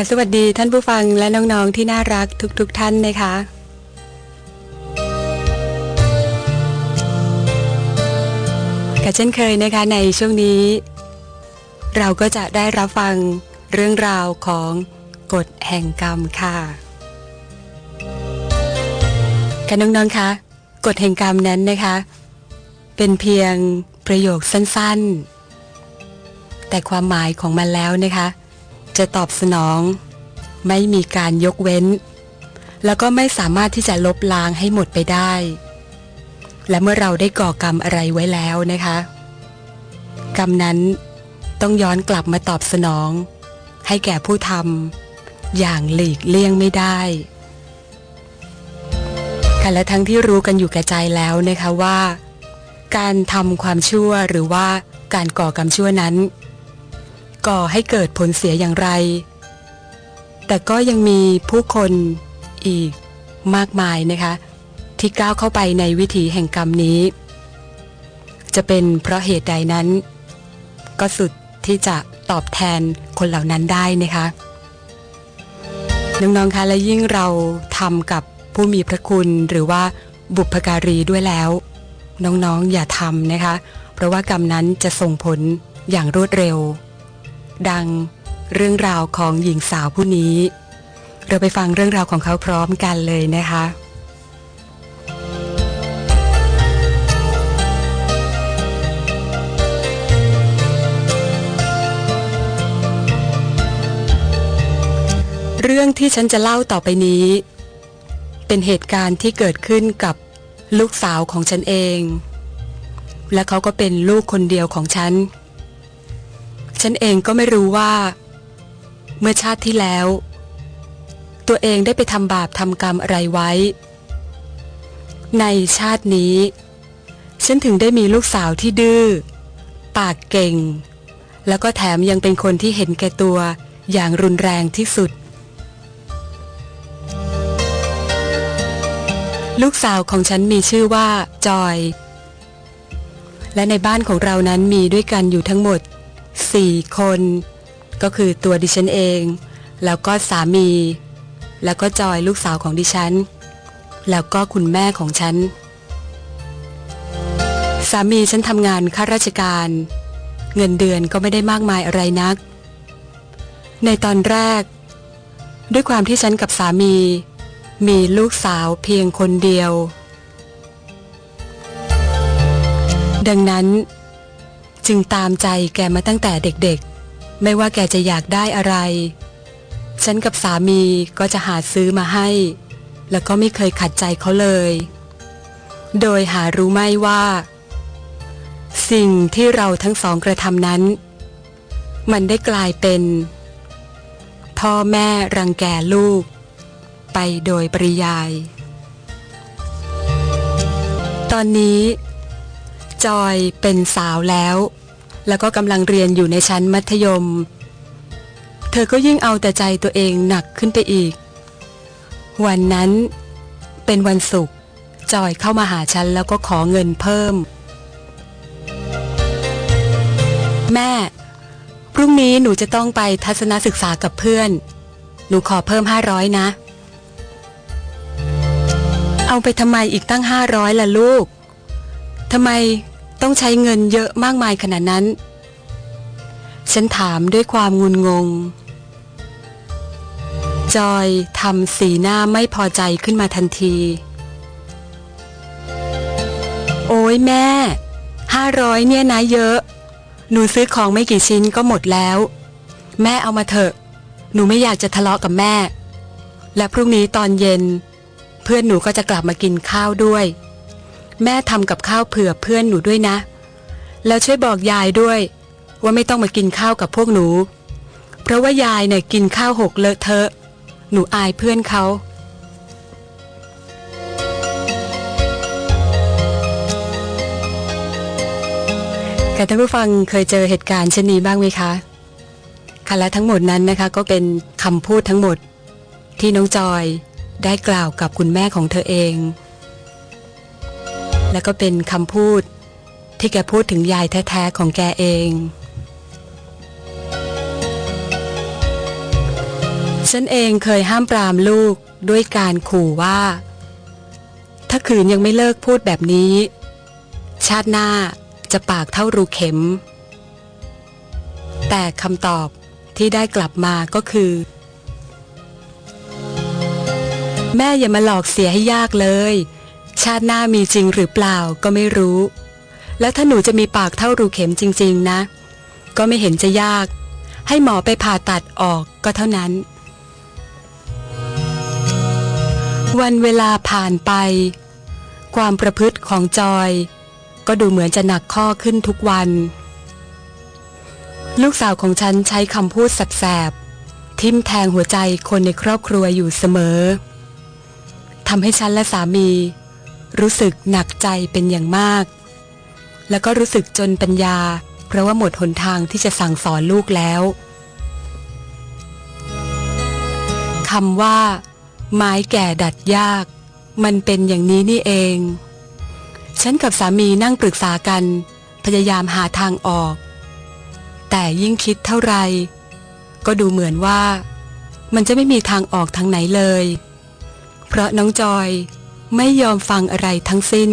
ค่ะสวัสดีท่านผู้ฟังและน้องๆที่น่ารักทุกๆทท่านนะคะค่ะเช่นเคยนะคะในช่วงนี้ เราก็จะได้รับฟังเรื่องราวของกฎแห่งกรรมค่ะค่ะน้องๆคะกฎแห่งกรรมนั้นนะคะ เป็นเพียงประโยคสั้นๆ แต่ความหมายของมันแล้วนะคะ จะตอบสนอง ไม่มีการยกเว้น แล้วก็ไม่สามารถที่จะลบล้างให้หมดไปได้ และเมื่อเราได้ก่อกรรมอะไรไว้แล้วนะคะ กรรมนั้นต้องย้อนกลับมาตอบสนอง ให้แก่ผู้ทำอย่างหลีกเลี่ยงไม่ได้ค่ะและทั้งที่รู้กันอยู่แก่ใจแล้วนะคะว่า การทำความชั่วหรือว่าการก่อกรรมชั่วนั้น ก่อให้เกิดผลเสียอย่างไร แต่ก็ยังมีผู้คนอีกมากมายนะคะ ที่ก้าวเข้าไปในวิถีแห่งกรรมนี้ จะเป็นเพราะเหตุใดนั้น ก็สุดที่จะตอบแทนคนเหล่านั้นได้นะคะน้องๆคะและยิ่งเราทำกับผู้มีพระคุณหรือว่าบุพการีด้วยแล้ว น้องๆอย่าทำนะคะ เพราะว่ากรรมนั้นจะส่งผลอย่างรวดเร็ว ดัง เรื่องราวของหญิงสาวผู้นี้ เราไปฟังเรื่องราวของเขาพร้อมกันเลยนะคะเรื่องที่ฉันจะเล่าต่อไปนี้ เป็นเหตุการณ์ที่เกิดขึ้นกับลูกสาวของฉันเอง และเขาก็เป็นลูกคนเดียวของฉัน ฉันเองก็ไม่รู้ว่า เมื่อชาติที่แล้ว ตัวเองได้ไปทำบาปทำกรรมอะไรไว้ ในชาตินี้ ฉันถึงได้มีลูกสาวที่ดื้อ ปากเก่ง แล้วก็แถมยังเป็นคนที่เห็นแก่ตัวอย่างรุนแรงที่สุด ลูกสาวของฉันมีชื่อว่าจอย และในบ้านของเรานั้นมีด้วยกันอยู่ทั้งหมด 4 คน ก็คือตัวดิฉันเอง แล้วก็สามี แล้วก็จอยลูกสาวของดิฉัน แล้วก็คุณแม่ของฉัน สามีฉันทำงานข้าราชการ เงินเดือนก็ไม่ได้มากมายอะไรนัก ในตอนแรก ด้วยความที่ฉันกับสามี มีลูกสาวเพียงคนเดียว ดังนั้น จึงตามใจแกมาตั้งแต่เด็กๆ ไม่ว่าแกจะอยากได้อะไร ฉันกับสามีก็จะหาซื้อมาให้ แล้วก็ไม่เคยขัดใจเขาเลย โดยหารู้ไม่ว่า สิ่งที่เราทั้งสองกระทำนั้น มันได้กลายเป็น พ่อแม่รังแกลูก ไปโดยปริยาย ตอนนี้จอยเป็นสาวแล้ว แล้วก็กำลังเรียนอยู่ในชั้นมัธยม เธอก็ยิ่งเอาแต่ใจตัวเองหนักขึ้นไปอีก วันนั้นเป็นวันศุกร์จอยเข้ามาหาฉันแล้วก็ขอเงินเพิ่ม แม่ พรุ่งนี้หนูจะต้องไปทัศนศึกษากับเพื่อน หนูขอเพิ่มห้าร้อยนะ เอาไปทำไมอีกตั้งห้าร้อยล่ะลูกทำไม ต้องใช้เงินเยอะมากมายขนาดนั้น ฉันถามด้วยความงุนงง จอยทำสีหน้าไม่พอใจขึ้นมาทันที โอ้ยแม่ห้าร้อยเนี่ยนะเยอะ หนูซื้อของไม่กี่ชิ้นก็หมดแล้ว แม่เอามาเถอะ หนูไม่อยากจะทะเลาะกับแม่ และพรุ่งนี้ตอนเย็น เพื่อนหนูก็จะกลับมากินข้าวด้วย แม่ทำกับข้าวเผื่อเพื่อนหนูด้วยนะ แล้วช่วยบอกยายด้วย ว่าไม่ต้องมากินข้าวกับพวกหนู เพราะว่ายายเนี่ยกินข้าวหกเลอะเทอะ หนูอายเพื่อนเขาค่ะท่านผู้ฟังเคยเจอเหตุการณ์เช่นนี้บ้างไหมคะค่ะและทั้งหมดนั้นนะคะก็เป็นคำพูดทั้งหมดที่น้องจอยได้กล่าวกับคุณแม่ของเธอเอง และก็เป็นคำพูดที่แกพูดถึงยายแท้ๆของแกเอง ฉันเองเคยห้ามปรามลูกด้วยการขู่ว่า ถ้าขืนยังไม่เลิกพูดแบบนี้ ชาติหน้าจะปากเท่ารูเข็ม แต่คำตอบที่ได้กลับมาก็คือ แม่อย่ามาหลอกเสียให้ยากเลย ชาติหน้ามีจริงหรือเปล่าก็ไม่รู้ แล้วถ้าหนูจะมีปากเท่ารูเข็มจริง ๆ นะ ก็ไม่เห็นจะยาก ให้หมอไปผ่าตัดออกก็เท่านั้น วันเวลาผ่านไป ความประพฤติของจอย ก็ดูเหมือนจะหนักข้อขึ้นทุกวัน ลูกสาวของฉันใช้คำพูดแสบๆทิ่มแทงหัวใจคนในครอบครัวอยู่เสมอทำให้ฉันและสามี รู้สึกหนักใจเป็นอย่างมาก แล้วก็รู้สึกจนปัญญา เพราะว่าหมดหนทางที่จะสั่งสอนลูกแล้วคำว่า ไม้แก่ดัดยาก มันเป็นอย่างนี้นี่เอง ฉันกับสามีนั่งปรึกษากัน พยายามหาทางออก แต่ยิ่งคิดเท่าไร ก็ดูเหมือนว่า มันจะไม่มีทางออกทางไหนเลย เพราะน้องจอย ไม่ยอมฟังอะไรทั้งสิ้น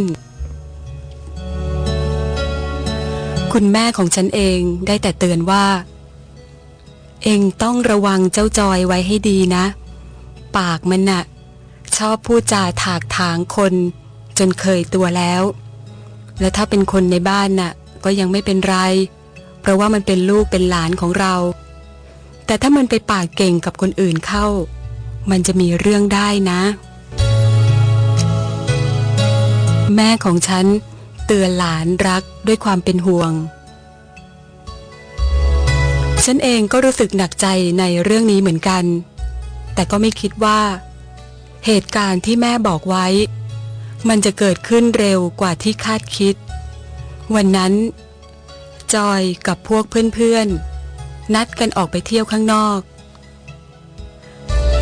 คุณแม่ของฉันเองได้แต่เตือนว่า เองต้องระวังเจ้าจอยไว้ให้ดีนะ ปากมันน่ะ ชอบพูดจาถากถางคน จนเคยตัวแล้ว และถ้าเป็นคนในบ้านน่ะ ก็ยังไม่เป็นไร เพราะว่ามันเป็นลูกเป็นหลานของเรา แต่ถ้ามันไปปากเก่งกับคนอื่นเข้า มันจะมีเรื่องได้นะ แม่ของฉันเตือนหลานรักด้วยความเป็นห่วง ฉันเองก็รู้สึกหนักใจในเรื่องนี้เหมือนกัน แต่ก็ไม่คิดว่า เหตุการณ์ที่แม่บอกไว้ มันจะเกิดขึ้นเร็วกว่าที่คาดคิด วันนั้น จอยกับพวกเพื่อนๆ นัดกันออกไปเที่ยวข้างนอก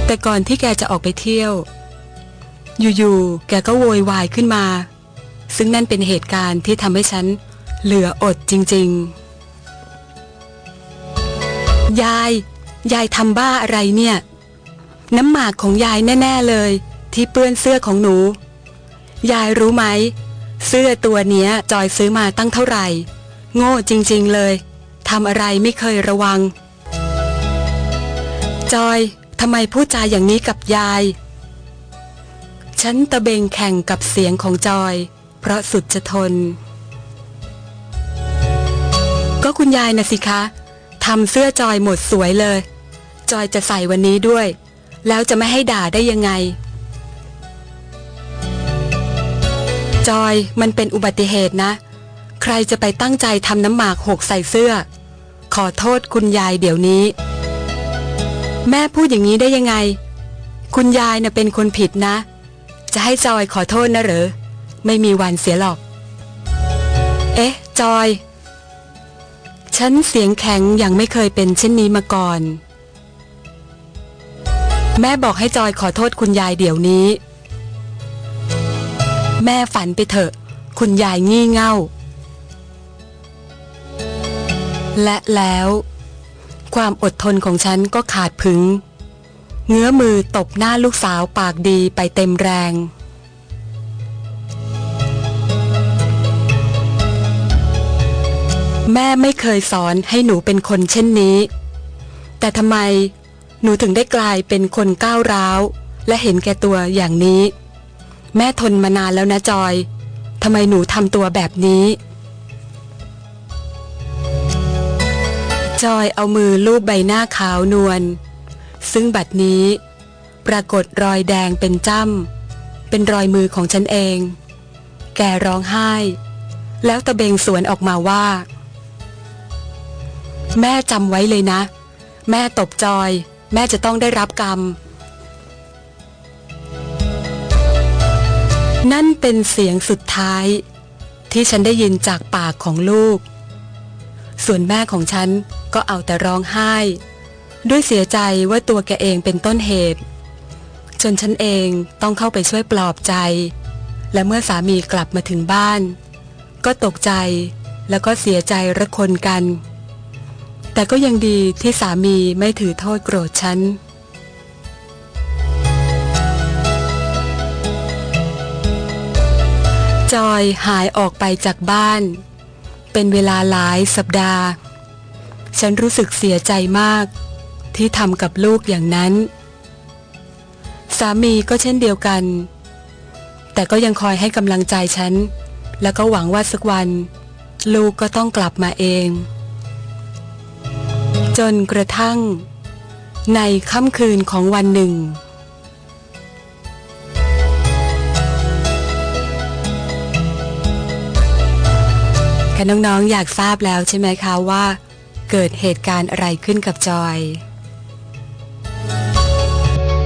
แต่ก่อนที่แกจะออกไปเที่ยว อยู่ๆ แกก็โวยวายขึ้นมา ซึ่งนั่นเป็นเหตุการณ์ที่ทำให้ฉันเหลืออดจริง ๆ ยาย ยายทำบ้าอะไรเนี่ย น้ำหมากของยายแน่ ๆเลย ที่เปื้อนเสื้อของหนู ยายรู้ไหม เสื้อตัวเนี้ยจอยซื้อมาตั้งเท่าไหร่ โง่จริง ๆ เลยทำอะไรไม่เคยระวัง จอยทำไมพูดจาอย่างนี้กับยาย ฉันตะเบงแข่งกับเสียงของจอย เพราะสุดจะทน ก็คุณยายนะสิคะทำเสื้อจอยหมดสวยเลย จอยจะใส่วันนี้ด้วย แล้วจะไม่ให้ด่าได้ยังไง จอยมันเป็นอุบัติเหตุนะ ใครจะไปตั้งใจทำน้ำหมากหกใส่เสื้อ ขอโทษคุณยายเดี๋ยวนี้ แม่พูดอย่างนี้ได้ยังไง คุณยายน่ะเป็นคนผิดนะ จะให้จอยขอโทษนะเหรอ ไม่มีวันเสียหรอก เอ๊ะ จอย ฉันเสียงแข็งอย่างไม่เคยเป็นเช่นนี้มาก่อน แม่บอกให้จอยขอโทษคุณยายเดี๋ยวนี้ แม่ฝันไปเถอะ คุณยายงี่เง่า และแล้ว ความอดทนของฉันก็ขาดผึง เงื้อมือตบหน้าลูกสาวปากดีไปเต็มแรง แม่ไม่เคยสอนให้หนูเป็นคนเช่นนี้ แต่ทำไมหนูถึงได้กลายเป็นคนก้าวร้าว และเห็นแก่ตัวอย่างนี้ แม่ทนมานานแล้วนะจอยทำไมหนูทำตัวแบบนี้ จอยเอามือลูบใบหน้าขาวนวลซึ่งบัดนี้ ปรากฏรอยแดงเป็นจ้ำเป็นรอยมือของฉันเอง แกร้องไห้ แล้วตะเบงสวนออกมาว่า แม่จำไว้เลยนะ แม่ตบจอย แม่จะต้องได้รับกรรม นั่นเป็นเสียงสุดท้าย ที่ฉันได้ยินจากปากของลูก ส่วนแม่ของฉันก็เอาแต่ร้องไห้ ด้วยเสียใจว่าตัวแกเองเป็นต้นเหตุ จนฉันเองต้องเข้าไปช่วยปลอบใจ และเมื่อสามีกลับมาถึงบ้าน ก็ตกใจแล้วก็เสียใจระคนกัน แต่ก็ยังดีที่สามีไม่ถือโทษโกรธฉัน จอยหายออกไปจากบ้าน เป็นเวลาหลายสัปดาห์ ฉันรู้สึกเสียใจมาก ที่ทำกับลูกอย่างนั้น สามีก็เช่นเดียวกัน แต่ก็ยังคอยให้กำลังใจฉัน แล้วก็หวังว่าสักวัน ลูกก็ต้องกลับมาเอง จนกระทั่ง ในค่ำคืนของวันหนึ่ง ค่ะน้องๆอยากทราบแล้วใช่ไหมคะว่า เกิดเหตุการณ์อะไรขึ้นกับจอย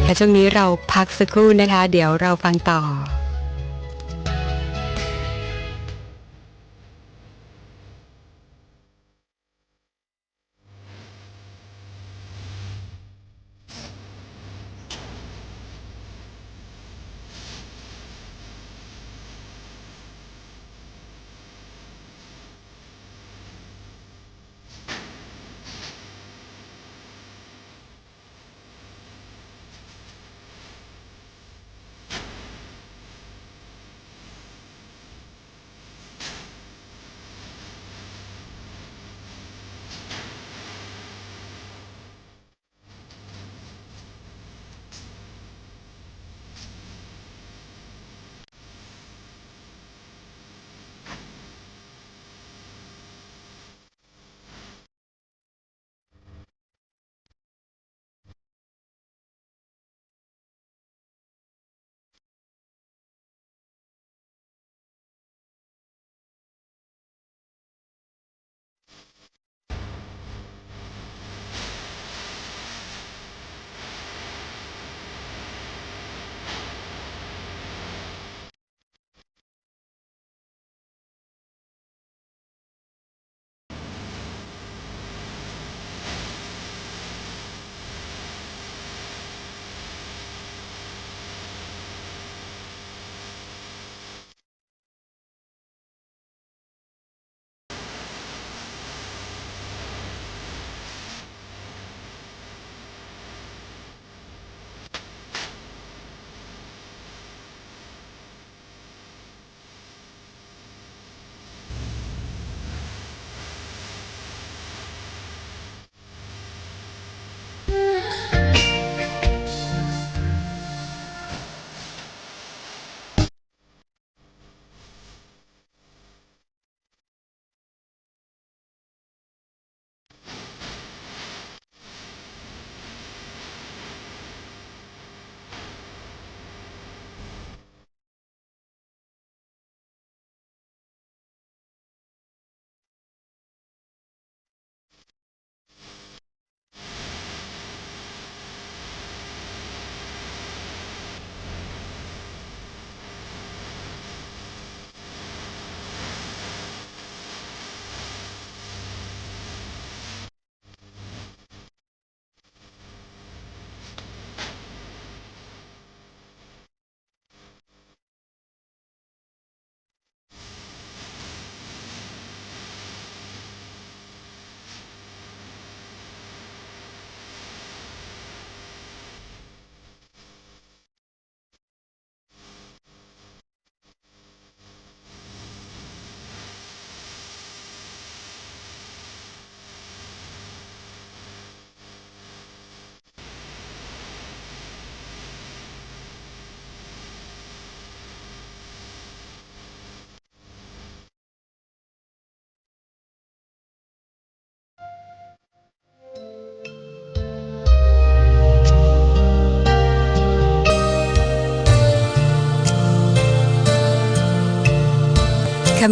ค่ะช่วงนี้เราพักสักครู่นะคะ เดี๋ยวเราฟังต่อ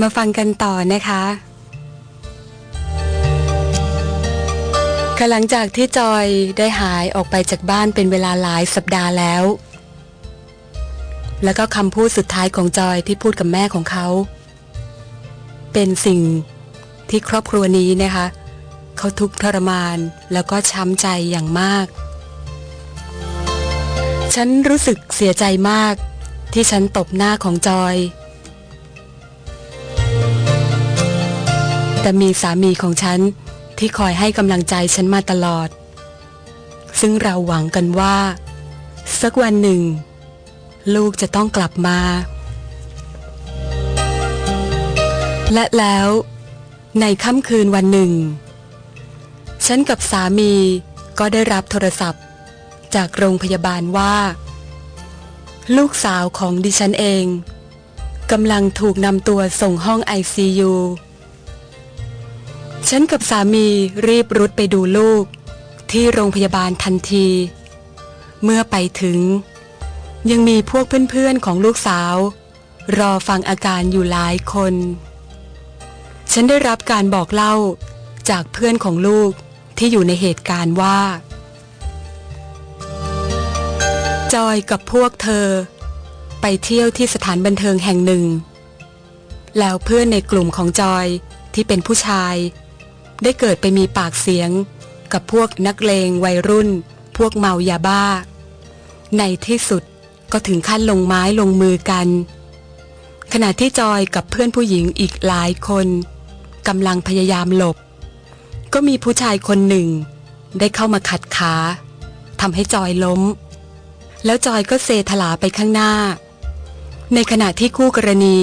มาฟังกันต่อนะคะค่ะหลังจากที่จอยได้หายออกไปจากบ้านเป็นเวลาหลายสัปดาห์แล้ว แล้วก็คำพูดสุดท้ายของจอยที่พูดกับแม่ของเขา เป็นสิ่งที่ครอบครัวนี้นะคะ เขาทุกข์ทรมานแล้วก็ช้ำใจอย่างมาก ฉันรู้สึกเสียใจมากที่ฉันตบหน้าของจอย แต่มีสามีของฉันที่คอยให้กำลังใจฉันมาตลอด ซึ่งเราหวังกันว่า สักวันหนึ่ง ลูกจะต้องกลับมา และแล้วในค่ำคืนวันหนึ่ง ฉันกับสามีก็ได้รับโทรศัพท์ จากโรงพยาบาลว่า ลูกสาวของดิฉันเองกำลังถูกนำตัวส่งห้อง ICU ฉันกับสามีรีบรุดไปดูลูก ที่โรงพยาบาลทันที เมื่อไปถึง ยังมีพวกเพื่อนๆของลูกสาว รอฟังอาการอยู่หลายคน ฉันได้รับการบอกเล่าจากเพื่อนของลูกที่อยู่ในเหตุการณ์ว่า จอยกับพวกเธอ ไปเที่ยวที่สถานบันเทิงแห่งหนึ่ง แล้วเพื่อนในกลุ่มของจอยที่เป็นผู้ชาย ได้เกิดไปมีปากเสียง กับพวกนักเลงวัยรุ่น พวกเมายาบ้า ในที่สุดก็ถึงขั้นลงไม้ลงมือกัน ขณะที่จอยกับเพื่อนผู้หญิงอีกหลายคนกำลังพยายามหลบ ก็มีผู้ชายคนหนึ่ง ได้เข้ามาขัดขาทำให้จอยล้ม แล้วจอยก็เซถลาไปข้างหน้า ในขณะที่คู่กรณี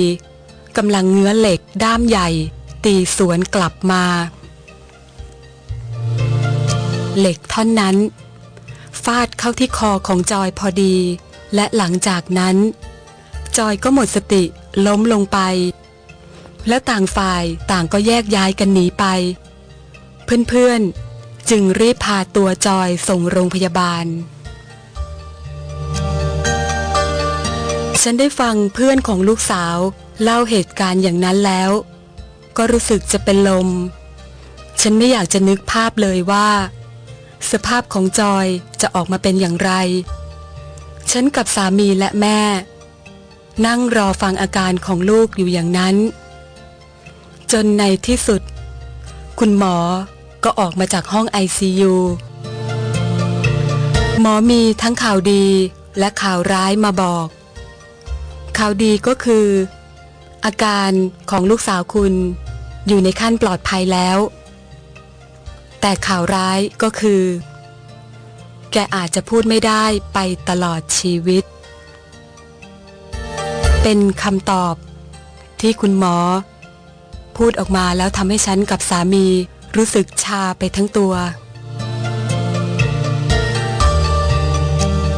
กำลังเงื้อเหล็กด้ามใหญ่ ตีสวนกลับมา เหล็กท่อนนั้น ฟาดเข้าที่คอของจอยพอดี และหลังจากนั้น จอยก็หมดสติล้มลงไป แล้วต่างฝ่ายต่างก็แยกย้ายกันหนีไป เพื่อนๆ จึงรีบพาตัวจอยส่งโรงพยาบาล ฉันได้ฟังเพื่อนของลูกสาว เล่าเหตุการณ์อย่างนั้นแล้ว ก็รู้สึกจะเป็นลมฉันไม่อยากจะนึกภาพเลยว่า สภาพของจอยจะออกมาเป็นอย่างไร ฉันกับสามีและแม่ นั่งรอฟังอาการของลูกอยู่อย่างนั้น จนในที่สุด คุณหมอก็ออกมาจากห้อง ICU หมอมีทั้งข่าวดีและข่าวร้ายมาบอก ข่าวดีก็คือ อาการของลูกสาวคุณอยู่ในขั้นปลอดภัยแล้ว แต่ข่าวร้ายก็คือ แกอาจจะพูดไม่ได้ไปตลอดชีวิต เป็นคำตอบ ที่คุณหมอ พูดออกมาแล้วทำให้ฉันกับสามีรู้สึกชาไปทั้งตัว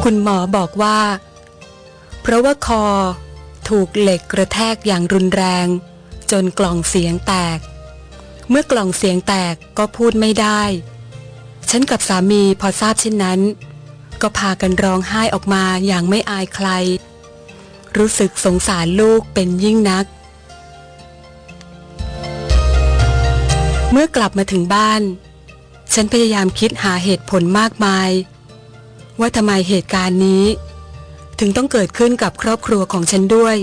คุณหมอบอกว่า เพราะว่าคอถูกเหล็กกระแทกอย่างรุนแรง จนกล่องเสียงแตก เมื่อกล่องเสียงแตกก็พูดไม่ได้ ฉันกับสามีพอทราบเช่นนั้น ก็พากันร้องไห้ออกมาอย่างไม่อายใคร รู้สึกสงสารลูกเป็นยิ่งนัก เมื่อกลับมาถึงบ้าน ฉันพยายามคิดหาเหตุผลมากมาย ว่าทำไมเหตุการณ์นี้ ถึงต้องเกิดขึ้นกับครอบครัวของฉันด้วย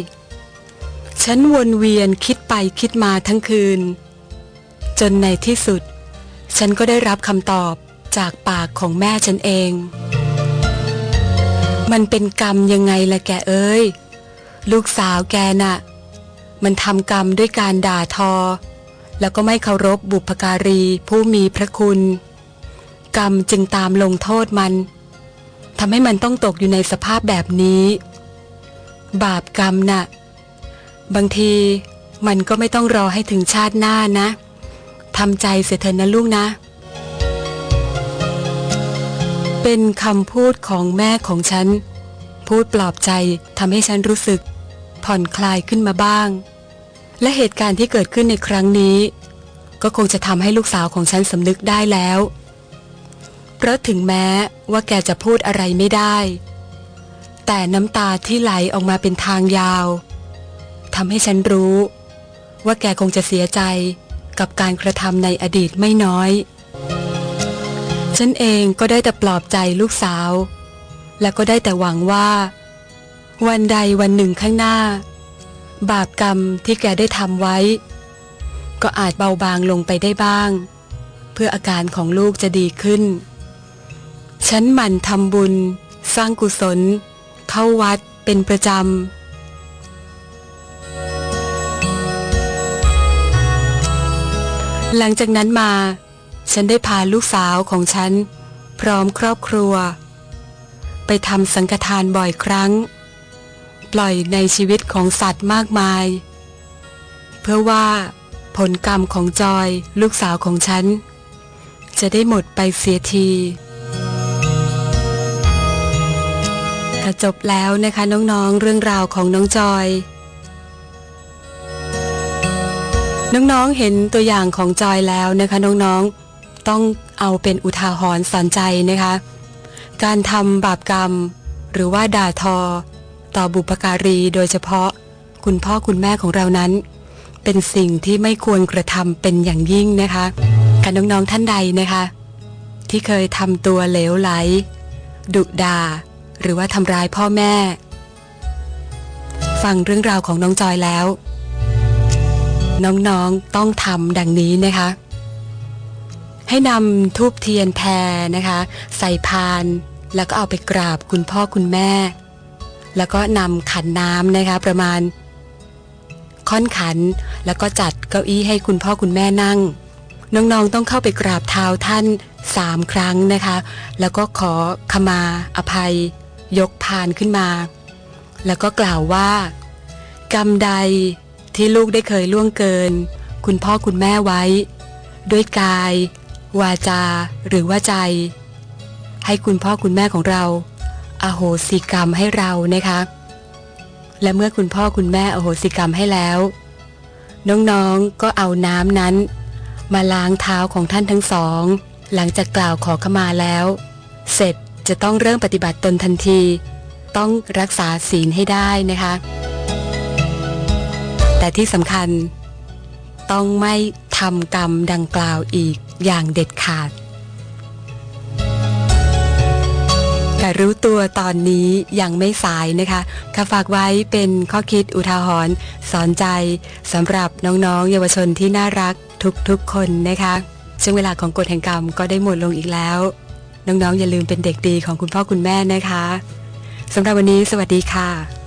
ฉันวนเวียนคิดไปคิดมาทั้งคืน จนในที่สุด ฉันก็ได้รับคำตอบจากปากของแม่ฉันเอง มันเป็นกรรมยังไงล่ะแกเอ้ย ลูกสาวแกน่ะ มันทำกรรมด้วยการด่าทอ แล้วก็ไม่เคารพบุพการีผู้มีพระคุณ กรรมจึงตามลงโทษมันทำให้มันต้องตกอยู่ในสภาพแบบนี้ บาปกรรมน่ะ บางทีมันก็ไม่ต้องรอให้ถึงชาติหน้านะ ทำใจเสียเถอะนะลูกนะ เป็นคำพูดของแม่ของฉัน พูดปลอบใจทำให้ฉันรู้สึก ผ่อนคลายขึ้นมาบ้าง และเหตุการณ์ที่เกิดขึ้นในครั้งนี้ ก็คงจะทำให้ลูกสาวของฉันสำนึกได้แล้ว เพราะถึงแม้ว่าแกจะพูดอะไรไม่ได้ แต่น้ำตาที่ไหลออกมาเป็นทางยาวทำให้ฉันรู้ ว่าแกคงจะเสียใจ กับการกระทำในอดีตไม่น้อย ฉันเองก็ได้แต่ปลอบใจลูกสาว และก็ได้แต่หวังว่า วันใดวันหนึ่งข้างหน้า บาปกรรมที่แกได้ทำไว้ ก็อาจเบาบางลงไปได้บ้าง เพื่ออาการของลูกจะดีขึ้น ฉันหมั่นทำบุญ สร้างกุศล เข้าวัดเป็นประจำ หลังจากนั้นมา ฉันได้พาลูกสาวของฉัน พร้อมครอบครัว ไปทำสังฆทานบ่อยครั้ง ปล่อยในชีวิตของสัตว์มากมาย เพื่อว่าผลกรรมของจอยลูกสาวของฉัน จะได้หมดไปเสียทีก็จบแล้วนะคะน้องๆเรื่องราวของน้องจอย น้องๆเห็นตัวอย่างของจอยแล้วนะคะน้องๆต้องเอาเป็นอุทาหรณ์สอนใจนะคะ การทำบาปกรรม หรือว่าด่าทอ ต่อบุพการีโดยเฉพาะ คุณพ่อคุณแม่ของเรานั้น เป็นสิ่งที่ไม่ควรกระทำเป็นอย่างยิ่งนะคะกับน้องๆท่านใดนะคะ ที่เคยทำตัวเหลวไหล ดุด่าหรือว่าทำร้ายพ่อแม่ ฟังเรื่องราวของน้องจอยแล้ว น้องๆต้องทำดังนี้นะคะ ให้นำทูบเทียนแพรนะคะ ใส่พานแล้วก็เอาไปกราบคุณพ่อคุณแม่ แล้วก็นำขันน้ำนะคะประมาณ ค่อนขันแล้วก็จัดเก้าอี้ให้คุณพ่อคุณแม่นั่ง น้องๆต้องเข้าไปกราบเท้าท่านสามครั้งนะคะ แล้วก็ขอขมาอภัย ยกพานขึ้นมา แล้วก็กล่าวว่า กรรมใด ที่ลูกได้เคยล่วงเกิน คุณพ่อคุณแม่ไว้ ด้วยกาย วาจา หรือว่าใจ ให้คุณพ่อคุณแม่ของเราอาโหสิกรรมให้เรานะคะ และเมื่อคุณพ่อคุณแม่อโหสิกรรมให้แล้ว น้องๆก็เอาน้ำนั้น มาล้างเท้าของท่านทั้งสอง หลังจากกล่าวขอขมาแล้ว เสร็จจะต้องเริ่มปฏิบัติตนทันที ต้องรักษาศีลให้ได้นะคะ แต่ที่สำคัญ ต้องไม่ทำกรรมดังกล่าวอีกอย่างเด็ดขาด แต่รู้ตัวตอนนี้ยังไม่สายนะคะข้าฝากไว้เป็นข้อคิดอุทาหรณ์สอนใจสำหรับน้องๆ เยาวชนที่น่ารักทุกๆคนนะคะช่วงเวลาของกฎแห่งกรรมก็ได้หมดลงอีกแล้ว น้องๆ อย่าลืมเป็นเด็กดีของคุณพ่อคุณแม่นะคะสำหรับวันนี้ สวัสดีค่ะ